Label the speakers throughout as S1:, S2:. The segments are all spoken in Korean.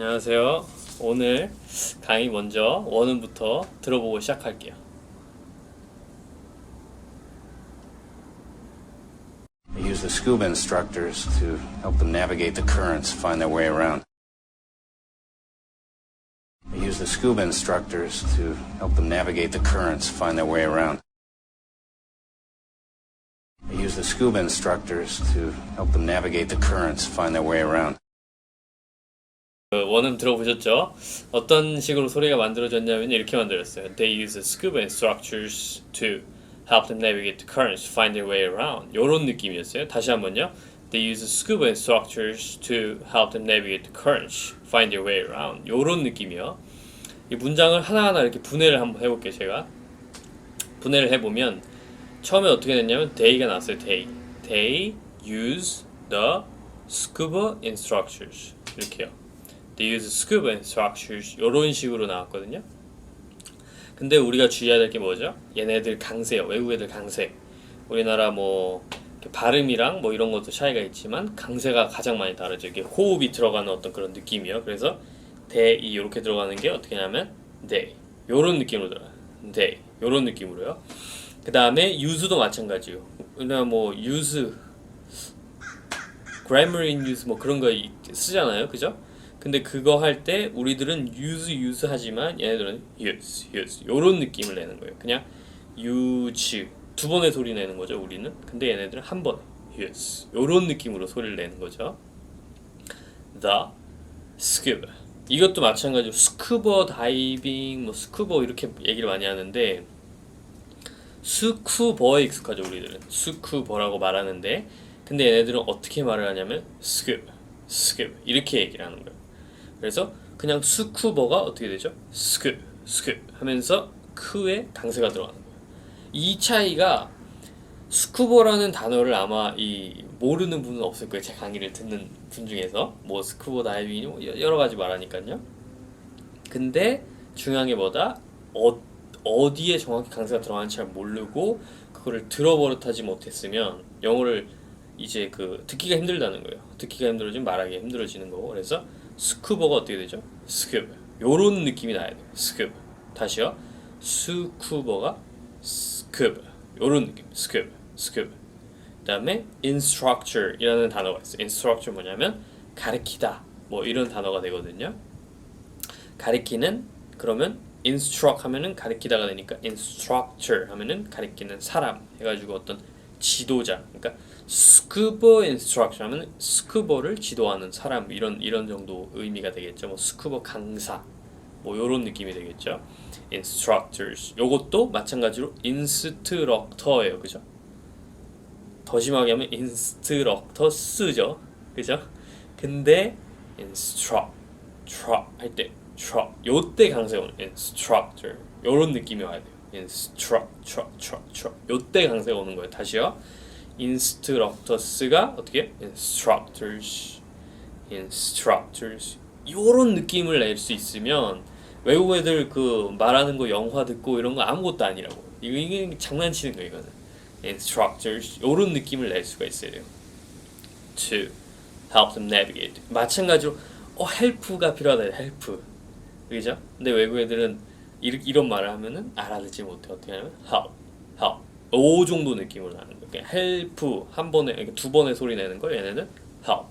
S1: 안녕하세요. 오늘 강의 먼저 원음부터 들어보고 시작할게요. 그 원음 들어보셨죠? 어떤 식으로 소리가 만들어졌냐면 이렇게 만들었어요. They use scuba instructors to help them navigate the currents, find their way around. 이런 느낌이었어요. 다시 한번요. They use scuba instructors to help them navigate the currents, find their way around. 이런 느낌이요. 이 문장을 하나하나 이렇게 분해를 한번 해볼게요. 제가 분해를 해보면 처음에 어떻게 됐냐면 they가 나왔어요. they. They use the scuba instructors. 이렇게요. They use scuba instructors. 이런 식으로 나왔거든요. 근데 우리가 주의해야 될 게 뭐죠? 얘네들 강세요. 외국 애들 강세. 우리나라 뭐 발음이랑 뭐 이런 것도 차이가 있지만 강세가 가장 많이 다르죠. 이게 호흡이 들어가는 어떤 그런 느낌이요. 그래서 they 이렇게 들어가는 게 어떻게 하냐면 they 요런 느낌으로 들어가요. they 요런 느낌으로요. 그 다음에 use도 마찬가지요. 우리나라 뭐 use, grammar in use 뭐 그런 거 이- 쓰잖아요. 그죠? 근데 그거 할 때 우리들은 use use 하지만 얘네들은 use use 요런 느낌을 내는 거예요. 그냥 use 두 번의 소리 내는 거죠. 우리는. 근데 얘네들은 한 번에 use 요런 느낌으로 소리를 내는 거죠. the scuba 이것도 마찬가지로 스쿠버 다이빙 뭐 스쿠버 이렇게 얘기를 많이 하는데 스쿠버에 익숙하죠 우리들은 스쿠버라고 말하는데 근데 얘네들은 어떻게 말을 하냐면 scuba scuba 이렇게 얘기를 하는 거예요 그래서 그냥 스쿠버가 어떻게 되죠 scuba scuba 하면서 크에 강세가 들어가는 거예요 이 차이가 스쿠버라는 단어를 아마 이 모르는 분은 없을 거예요. 제 강의를 듣는 분 중에서 뭐 스쿠버 다이빙이 뭐 여- 여러 가지 말하니까요. 근데 중요한 게 뭐다? 어, 어디에 정확히 강세가 들어가는지 잘 모르고 그거를 들어버릇하지 못했으면 영어를 이제 그 듣기가 힘들다는 거예요. 듣기가 힘들어지면 말하기 힘들어지는 거고. 그래서 스쿠버가 어떻게 되죠? 스쿠버. 요런 느낌이 나야 돼요. 스쿠버. 다시요. 스쿠버가 스쿠버. 요런 느낌. 스쿠버. 스쿠버. 그다음에 instructor이라는 단어가 있어요. instructor 뭐냐면 가르치다. 뭐 이런 단어가 되거든요. 가르치는 그러면 instruct 하면은 가르치다가 되니까 instructor 하면은 가르치는 사람 해 가지고 어떤 지도자. 그러니까 스쿠버 인스트럭터 하면 스쿠버를 지도하는 사람 이런 이런 정도 의미가 되겠죠. 뭐 스쿠버 강사. 뭐 요런 느낌이 되겠죠. instructors. 요것도 마찬가지로 인스트럭터예요. 그죠? 더 심하게 하면 인스트럭터스죠. 그죠? 근데 instruct 할때 truck 요때 강세가 오는 instructor. 요런 느낌이 와야 돼요 instruct 요때 강세가 오는 거예요. 다시요. instructors가 어떻게? instructors instructors 요런 느낌을 낼 수 있으면 외국 애들 그 말하는 거 영화 듣고 이런 거 아무것도 아니라고. 이게 장난치는 거 이거는. instructors 요런 느낌을 낼 수가 있어야 돼요. To help them navigate. 마찬가지로 어 헬프가 필요하다 헬프 그죠? 근데 외국 애들은 이, 이런 말을 하면은 알아듣지 못해. 어떻게 하냐면 help help 오 정도 느낌으로 나는 거예요. 그냥 헬프 한 번에 이렇게 두 번의 소리 내는 거 얘네는 help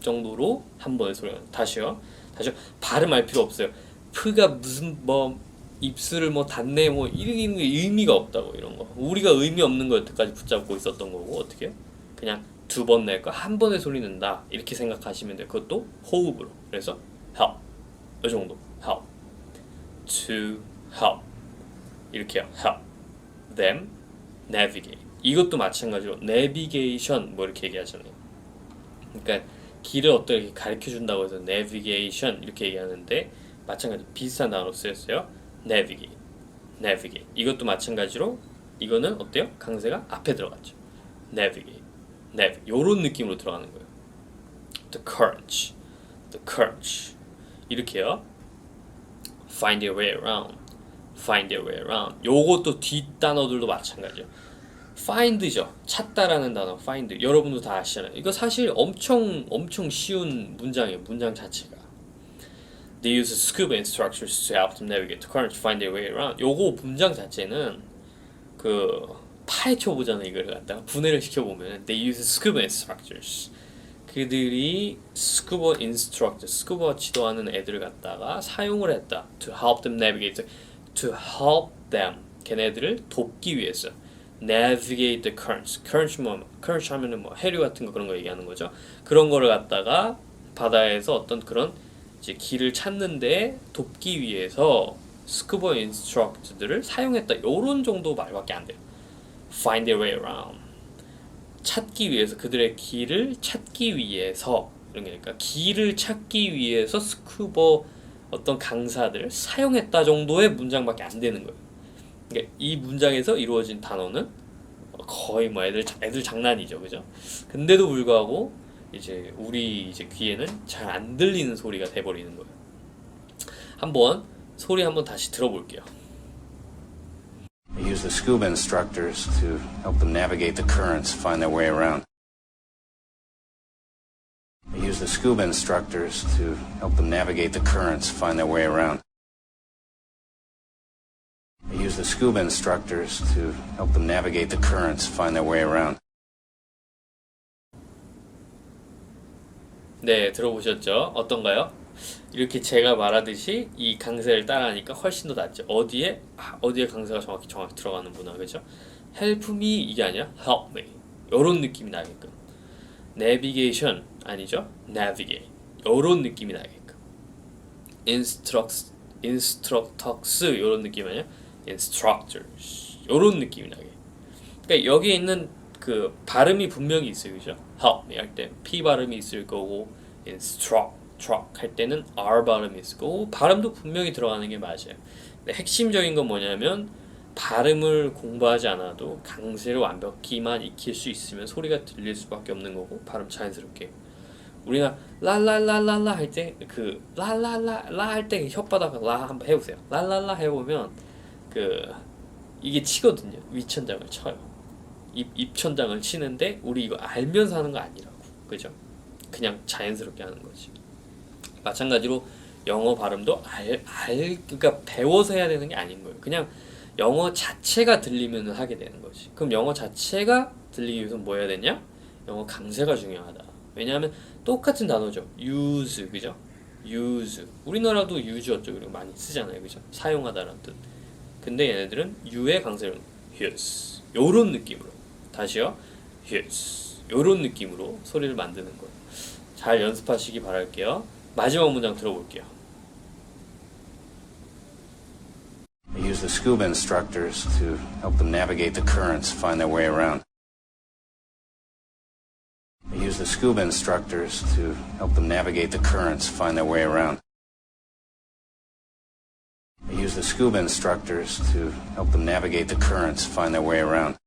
S1: 정도로 한 번의 소리가 나요. 다시요. 다시요. 발음할 필요 없어요. 프가 무슨 뭐 입술을 뭐 닿네 뭐 이런 게 의미가 없다고 이런 거. 우리가 의미 없는 거 여태까지 붙잡고 있었던 거고 어떻게? 그냥 두 번 낼 거 한 번에 소리 낸다. 이렇게 생각하시면 돼요. 그것도 호흡으로. 그래서 help 이 정도. help to help. 이렇게요. help. them navigate. 이것도 마찬가지로 navigation 뭐 이렇게 얘기하잖아요. 그러니까 길을 어떻게 가르쳐 준다고 해서 navigation 이렇게 얘기하는데 마찬가지 비슷한 단어로 쓰였어요. navigate navigate. 이것도 마찬가지로 이거는 어때요? 강세가 앞에 들어갔죠. navigate nav 요런 느낌으로 들어가는 거예요. The current the current 이렇게요 find your way around find your way around 요것도 뒷 단어들도 마찬가지요 find죠 찾다라는 단어 find 여러분도 다 아시잖아요 이거 사실 엄청 엄청 쉬운 문장이에요 문장 자체가 They use scuba instructors to help them navigate the current find their way around. 요거 문장 자체는 그 파헤쳐 보잖아 이걸 갖다가 분해를 시켜 보면 they use scuba instructors. 그들이 스쿠버 인스트럭터, 스쿠버 지도하는 애들을 갖다가 사용을 했다. To help them navigate, to help them, 걔네들을 돕기 위해서. Navigate the currents. currents 뭐, currents 하면은 뭐 해류 같은 거 그런 거 얘기하는 거죠. 그런 거를 갖다가 바다에서 어떤 그런 이제 길을 찾는데 돕기 위해서 스쿠버 인스트럭터들을 사용했다. 요런 정도 말밖에 안 돼요. Find their way around. 찾기 위해서 그들의 길을 찾기 위해서 이런 게 그러니까 길을 찾기 위해서 스쿠버 어떤 강사들 사용했다 정도의 문장밖에 안 되는 거예요. 그러니까 이 문장에서 이루어진 단어는 거의 뭐 애들 애들 장난이죠, 그죠? 근데도 불구하고 이제 우리 이제 귀에는 잘 안 들리는 소리가 돼버리는 거예요. 한번 소리 한번 다시 들어볼게요.
S2: They use the scuba instructors to help them navigate the currents, find their way around. They use the scuba instructors to help them navigate the currents, find their way around. They use the scuba instructors to help them navigate the currents, find their way around.
S1: 네, 들어보셨죠? 어떤가요? 이렇게 제가 말하듯이 이 강세를 따라하니까 훨씬 더 낫죠. 어디에 아, 어디에 강세가 정확히 정확히 들어가는구나, 그죠? Help me 이게 아니라 help me 이런 느낌이 나게끔. Navigation 아니죠? Navigate 이런 느낌이 나게끔. Instructs instructors 이런 느낌 아니야? Instructors 이런 느낌이 나게. 그러니까 여기에 있는 그 발음이 분명히 있어요, 그죠? help me 할 때 p 발음이 있을 거고 instruct truck 할 때는 r 발음이 거고 발음도 분명히 들어가는 게 맞아요. 근데 핵심적인 건 뭐냐면 발음을 공부하지 않아도 강세를 완벽히만 익힐 수 있으면 소리가 들릴 수밖에 없는 거고 발음 자연스럽게 우리가 랄랄랄랄라 할 때 그 랄랄라 라할때 혓바닥 라 한번 해보세요. 랄랄라 해보면 그 이게 치거든요. 위천장을 쳐요. 입, 입천장을 치는데 우리 이거 알면서 하는 거 아니라고 그죠? 그냥 자연스럽게 하는 거지 마찬가지로 영어 발음도 알, 알 그러니까 배워서 해야 되는 게 아닌 거예요. 그냥 영어 자체가 들리면 하게 되는 거지. 그럼 영어 자체가 들리기 위해서 뭐 해야 되냐? 영어 강세가 중요하다. 왜냐하면 똑같은 단어죠. use 그죠? use. 우리나라도 use 어쩌고 이런 거 많이 쓰잖아요. 그죠? 사용하다라는 뜻. 근데 얘네들은 u의 강세를 use 요런 느낌으로. 다시요. use 요런 느낌으로 소리를 만드는 거예요. 잘 연습하시기 바랄게요 마지막 문장 들어볼게요
S2: They use the scuba instructors to help them navigate the currents, find their way around. They use the scuba instructors to help them navigate the currents, find their way around. They use the scuba instructors to help them navigate the currents, find their way around.